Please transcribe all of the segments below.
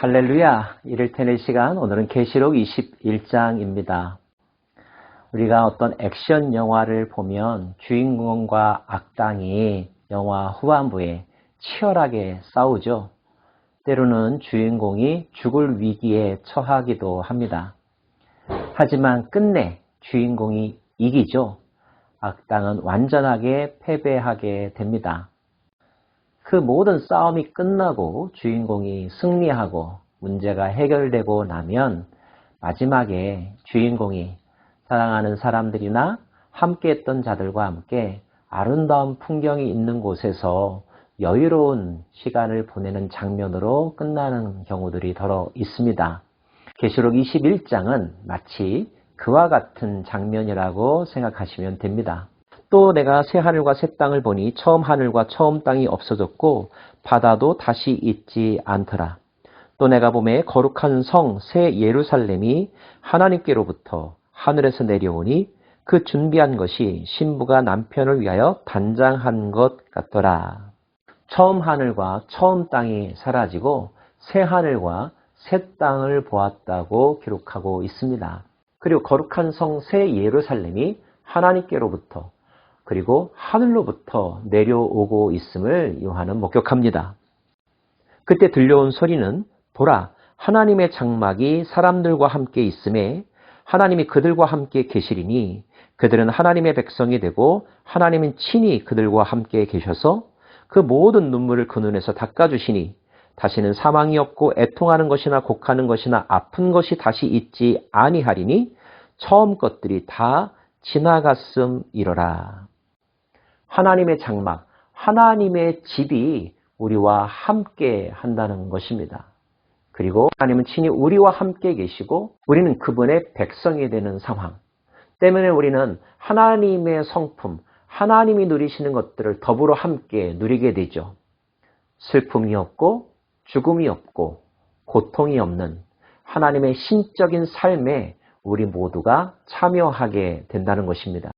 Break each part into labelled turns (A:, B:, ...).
A: 할렐루야. 이를 테낼 시간 오늘은 계시록 21장입니다. 우리가 어떤 액션 영화를 보면 주인공과 악당이 영화 후반부에 치열하게 싸우죠. 때로는 주인공이 죽을 위기에 처하기도 합니다. 하지만 끝내 주인공이 이기죠. 악당은 완전하게 패배하게 됩니다. 그 모든 싸움이 끝나고 주인공이 승리하고 문제가 해결되고 나면 마지막에 주인공이 사랑하는 사람들이나 함께 했던 자들과 함께 아름다운 풍경이 있는 곳에서 여유로운 시간을 보내는 장면으로 끝나는 경우들이 더러 있습니다. 계시록 21장은 마치 그와 같은 장면이라고 생각하시면 됩니다. 또 내가 새 하늘과 새 땅을 보니 처음 하늘과 처음 땅이 없어졌고 바다도 다시 있지 않더라. 또 내가 봄에 거룩한 성 새 예루살렘이 하나님께로부터 하늘에서 내려오니 그 준비한 것이 신부가 남편을 위하여 단장한 것 같더라. 처음 하늘과 처음 땅이 사라지고 새 하늘과 새 땅을 보았다고 기록하고 있습니다. 그리고 거룩한 성 새 예루살렘이 하나님께로부터 그리고 하늘로부터 내려오고 있음을 요한은 목격합니다. 그때 들려온 소리는 보라 하나님의 장막이 사람들과 함께 있음에 하나님이 그들과 함께 계시리니 그들은 하나님의 백성이 되고 하나님은 친히 그들과 함께 계셔서 그 모든 눈물을 그 눈에서 닦아주시니 다시는 사망이 없고 애통하는 것이나 곡하는 것이나 아픈 것이 다시 있지 아니하리니 처음 것들이 다 지나갔음 이러라. 하나님의 장막, 하나님의 집이 우리와 함께 한다는 것입니다. 그리고 하나님은 친히 우리와 함께 계시고 우리는 그분의 백성이 되는 상황. 때문에 우리는 하나님의 성품, 하나님이 누리시는 것들을 더불어 함께 누리게 되죠. 슬픔이 없고 죽음이 없고 고통이 없는 하나님의 신적인 삶에 우리 모두가 참여하게 된다는 것입니다.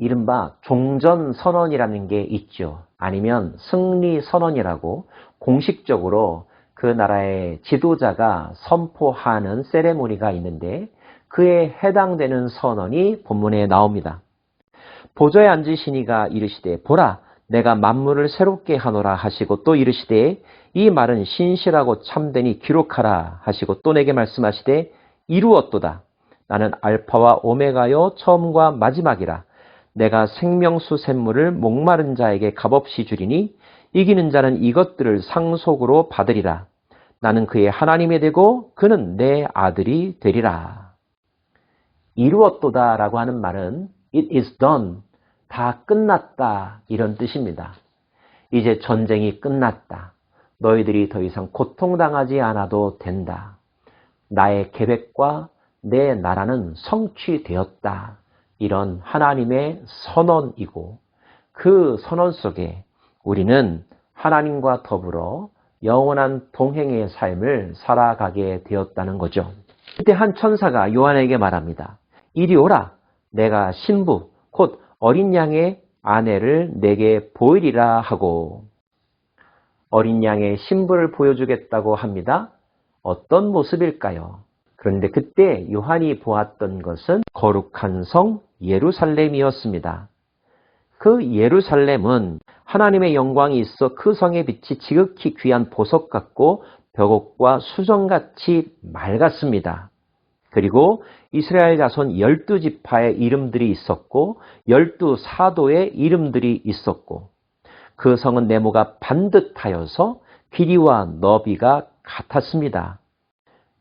A: 이른바 종전 선언이라는 게 있죠. 아니면 승리 선언이라고 공식적으로 그 나라의 지도자가 선포하는 세레모니가 있는데 그에 해당되는 선언이 본문에 나옵니다. 보좌에 앉으시니가 이르시되 보라 내가 만물을 새롭게 하노라 하시고 또 이르시되 이 말은 신실하고 참되니 기록하라 하시고 또 내게 말씀하시되 이루었도다 나는 알파와 오메가요 처음과 마지막이라 내가 생명수 샘물을 목마른 자에게 값없이 주리니 이기는 자는 이것들을 상속으로 받으리라. 나는 그의 하나님이 되고 그는 내 아들이 되리라. 이루었도다 라고 하는 말은 it is done. 다 끝났다. 이런 뜻입니다. 이제 전쟁이 끝났다. 너희들이 더 이상 고통당하지 않아도 된다. 나의 계획과 내 나라는 성취되었다. 이런 하나님의 선언이고 그 선언 속에 우리는 하나님과 더불어 영원한 동행의 삶을 살아가게 되었다는 거죠. 그때 한 천사가 요한에게 말합니다. 이리 오라. 내가 신부, 곧 어린 양의 아내를 내게 보이리라 하고 어린 양의 신부를 보여주겠다고 합니다. 어떤 모습일까요? 그런데 그때 요한이 보았던 것은 거룩한 성 예루살렘이었습니다. 그 예루살렘은 하나님의 영광이 있어 그 성의 빛이 지극히 귀한 보석 같고 벽옥과 수정같이 맑았습니다. 그리고 이스라엘 자손 열두 지파의 이름들이 있었고 열두 사도의 이름들이 있었고 그 성은 네모가 반듯하여서 길이와 너비가 같았습니다.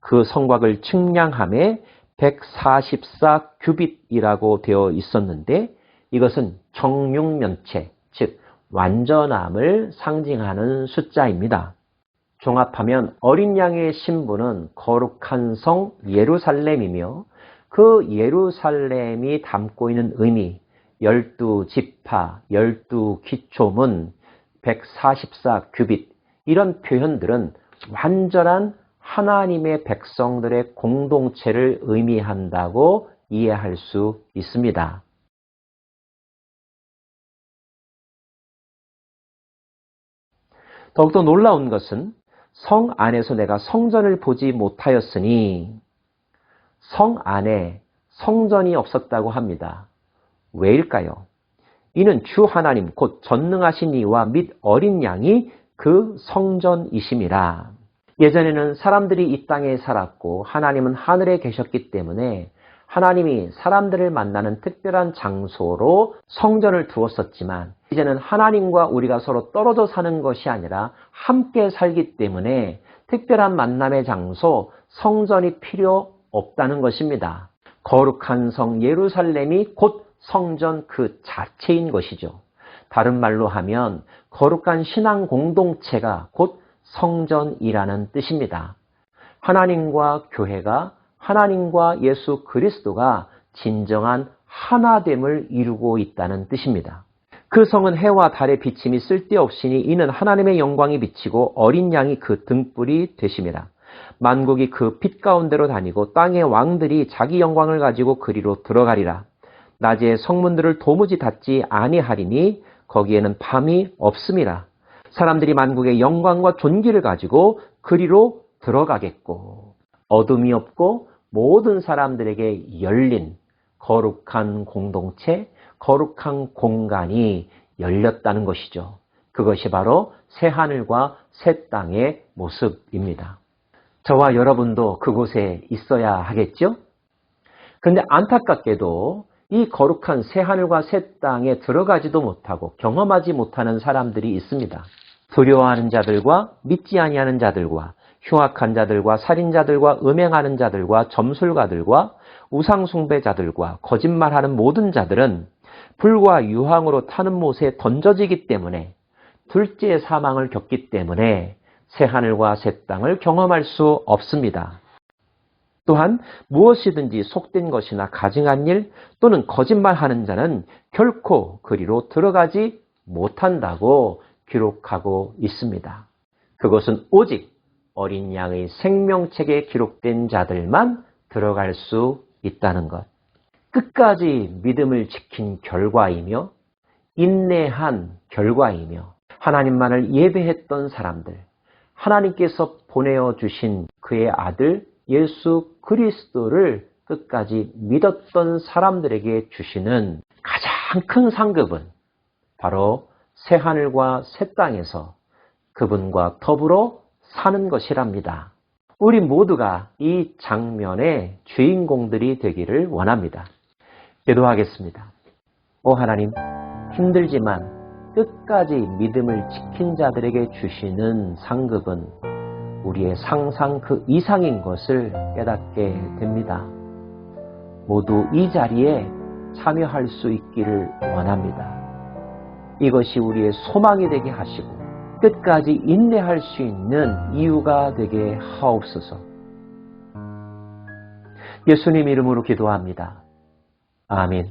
A: 그 성곽을 측량함에 144 규빗이라고 되어 있었는데 이것은 정육면체, 즉 완전함을 상징하는 숫자입니다. 종합하면 어린 양의 신부는 거룩한 성 예루살렘이며 그 예루살렘이 담고 있는 의미, 열두 지파, 열두 기초문, 144 규빗 이런 표현들은 완전한 하나님의 백성들의 공동체를 의미한다고 이해할 수 있습니다. 더욱더 놀라운 것은 성 안에서 내가 성전을 보지 못하였으니 성 안에 성전이 없었다고 합니다. 왜일까요? 이는 주 하나님 곧 전능하신 이와 및 어린 양이 그 성전이심이라. 예전에는 사람들이 이 땅에 살았고 하나님은 하늘에 계셨기 때문에 하나님이 사람들을 만나는 특별한 장소로 성전을 두었었지만 이제는 하나님과 우리가 서로 떨어져 사는 것이 아니라 함께 살기 때문에 특별한 만남의 장소 성전이 필요 없다는 것입니다. 거룩한 성 예루살렘이 곧 성전 그 자체인 것이죠. 다른 말로 하면 거룩한 신앙 공동체가 곧 성전이라는 뜻입니다. 하나님과 교회가 하나님과 예수 그리스도가 진정한 하나됨을 이루고 있다는 뜻입니다. 그 성은 해와 달의 비침이 쓸데없으니 이는 하나님의 영광이 비치고 어린 양이 그 등불이 되심이라. 만국이 그 빛 가운데로 다니고 땅의 왕들이 자기 영광을 가지고 그리로 들어가리라. 낮에 성문들을 도무지 닫지 아니하리니 거기에는 밤이 없음이라. 사람들이 만국의 영광과 존귀를 가지고 그리로 들어가겠고 어둠이 없고 모든 사람들에게 열린 거룩한 공동체, 거룩한 공간이 열렸다는 것이죠. 그것이 바로 새 하늘과 새 땅의 모습입니다. 저와 여러분도 그곳에 있어야 하겠죠? 그런데 안타깝게도 이 거룩한 새 하늘과 새 땅에 들어가지도 못하고 경험하지 못하는 사람들이 있습니다. 두려워하는 자들과 믿지 아니하는 자들과 흉악한 자들과 살인자들과 음행하는 자들과 점술가들과 우상숭배자들과 거짓말하는 모든 자들은 불과 유황으로 타는 못에 던져지기 때문에 둘째 사망을 겪기 때문에 새 하늘과 새 땅을 경험할 수 없습니다. 또한 무엇이든지 속된 것이나 가증한 일 또는 거짓말하는 자는 결코 그리로 들어가지 못한다고 기록하고 있습니다. 그것은 오직 어린 양의 생명책에 기록된 자들만 들어갈 수 있다는 것. 끝까지 믿음을 지킨 결과이며 인내한 결과이며 하나님만을 예배했던 사람들, 하나님께서 보내어 주신 그의 아들 예수 그리스도를 끝까지 믿었던 사람들에게 주시는 가장 큰 상급은 바로 새 하늘과 새 땅에서 그분과 더불어 사는 것이랍니다. 우리 모두가 이 장면의 주인공들이 되기를 원합니다. 기도하겠습니다. 오 하나님, 힘들지만 끝까지 믿음을 지킨 자들에게 주시는 상급은 우리의 상상 그 이상인 것을 깨닫게 됩니다. 모두 이 자리에 참여할 수 있기를 원합니다. 이것이 우리의 소망이 되게 하시고 끝까지 인내할 수 있는 이유가 되게 하옵소서. 예수님 이름으로 기도합니다. 아멘.